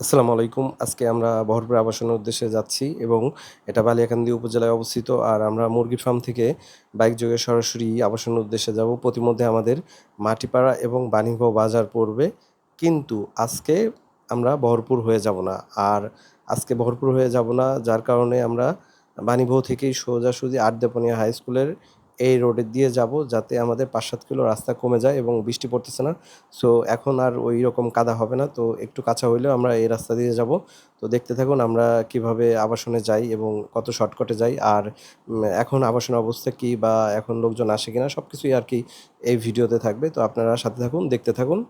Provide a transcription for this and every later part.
আসসালামু আলাইকুম। আজকে আমরা বহরপুর আবাসনের উদ্দেশ্যে যাচ্ছি এবং এটা বালিয়াকান্দি উপজেলায় অবস্থিত। আর আমরা মুরগির ফার্ম থেকে বাইক যোগে সরাসরি আবাসনের উদ্দেশ্যে যাব। প্রতিমধ্যে আমাদের মাটিপাড়া এবং বাণীগাঁও বাজার পড়বে। কিন্তু আজকে আমরা বহরপুর হয়ে যাব না। আর আজকে বহরপুর হয়ে যাব না, যার কারণে আমরা বাণীবহ থেকেই সোজাসুজি আটদেপনিয়া হাই স্কুলের এই রোডে দিয়ে যাব যাতে আমাদের পাঁচ সাত কিলো রাস্তা কমে যায় এবং বৃষ্টি পড়তেছে না। সো এখন আর ওই রকম কাদা হবে না। তো একটু কাঁচা হইলেও আমরা এই রাস্তা দিয়ে যাব। তো দেখতে থাকুন আমরা কীভাবে আবাসনে যাই এবং কত শর্টকাটে যাই আর এখন আবাসনের অবস্থা কি বা এখন লোকজন আসে কিনা সব কিছুই আর কি এই ভিডিওতে থাকবে। তো আপনারা সাথে থাকুন, দেখতে থাকুন।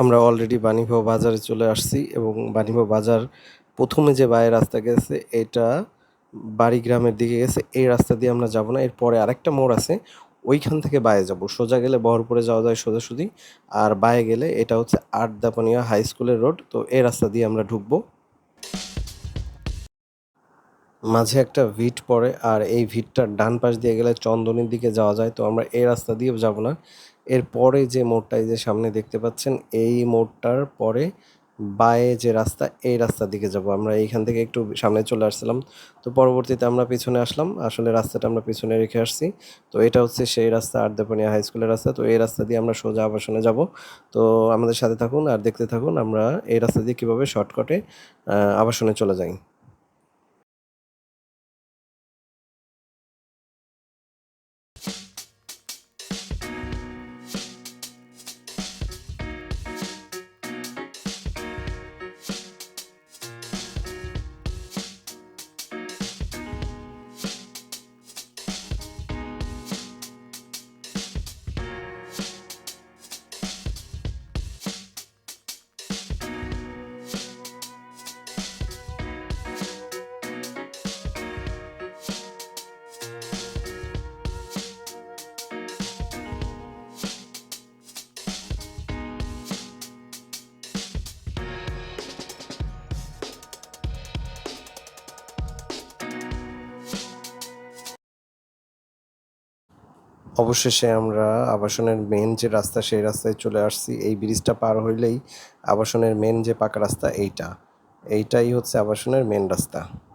আমরা অলরেডি বাণীভাও বাজারে চলে আসছি এবং বাণীভাও বাজার প্রথমে যে বাইরের রাস্তা গেছে, এটা বাড়ি গ্রামের দিকে গেছে, এই রাস্তা দিয়ে আমরা যাব না, এরপরে আরেকটা মোড় আছে, ওইখান থেকে বায়ে যাব। সোজা গেলে বহরপুরে যাওয়া যায় সোজাসুজি, আর বায়ে গেলে এটা হচ্ছে আটদাপানিয়া হাই স্কুলের রোড, তো এই রাস্তা দিয়ে আমরা ঢুকবো। মাঝে একটা ভিট পড়ে, আর এই ভিটটার ডান পাশ দিয়ে গেলে চন্দনের দিকে যাওয়া যায়, তো আমরা এই রাস্তা দিয়ে যাব না। এর পরে যে মোড়টা এই যে সামনে দেখতে পাচ্ছেন, এই মোড়টার পরে বায়ে যে রাস্তা, এই রাস্তার দিকে যাব। আমরা এইখান থেকে একটু সামনে চলে আসছিলাম। তো পরবর্তীতে আমরা পিছনে আসলাম। আসলে রাস্তাটা আমরা পিছনে রেখে আসছি। তো এটা হচ্ছে সেই রাস্তা আর্দেপনিয়া হাই স্কুলের রাস্তা। তো এই রাস্তা দিয়ে আমরা সোজা আবাসনে যাব। তো আমাদের সাথে থাকুন আর দেখতে থাকুন আমরা এই রাস্তা দিয়ে কীভাবে শর্টকাটে আবাসনে চলে যাই। অবশেষে আমরা আবাসনের মেন যে রাস্তা, সেই রাস্তায় চলে আসছি। এই ব্রিজটা পার হইলেই আবাসনের মেন যে পাকা রাস্তা, এইটা। এইটাই হচ্ছে আবাসনের মেন রাস্তা।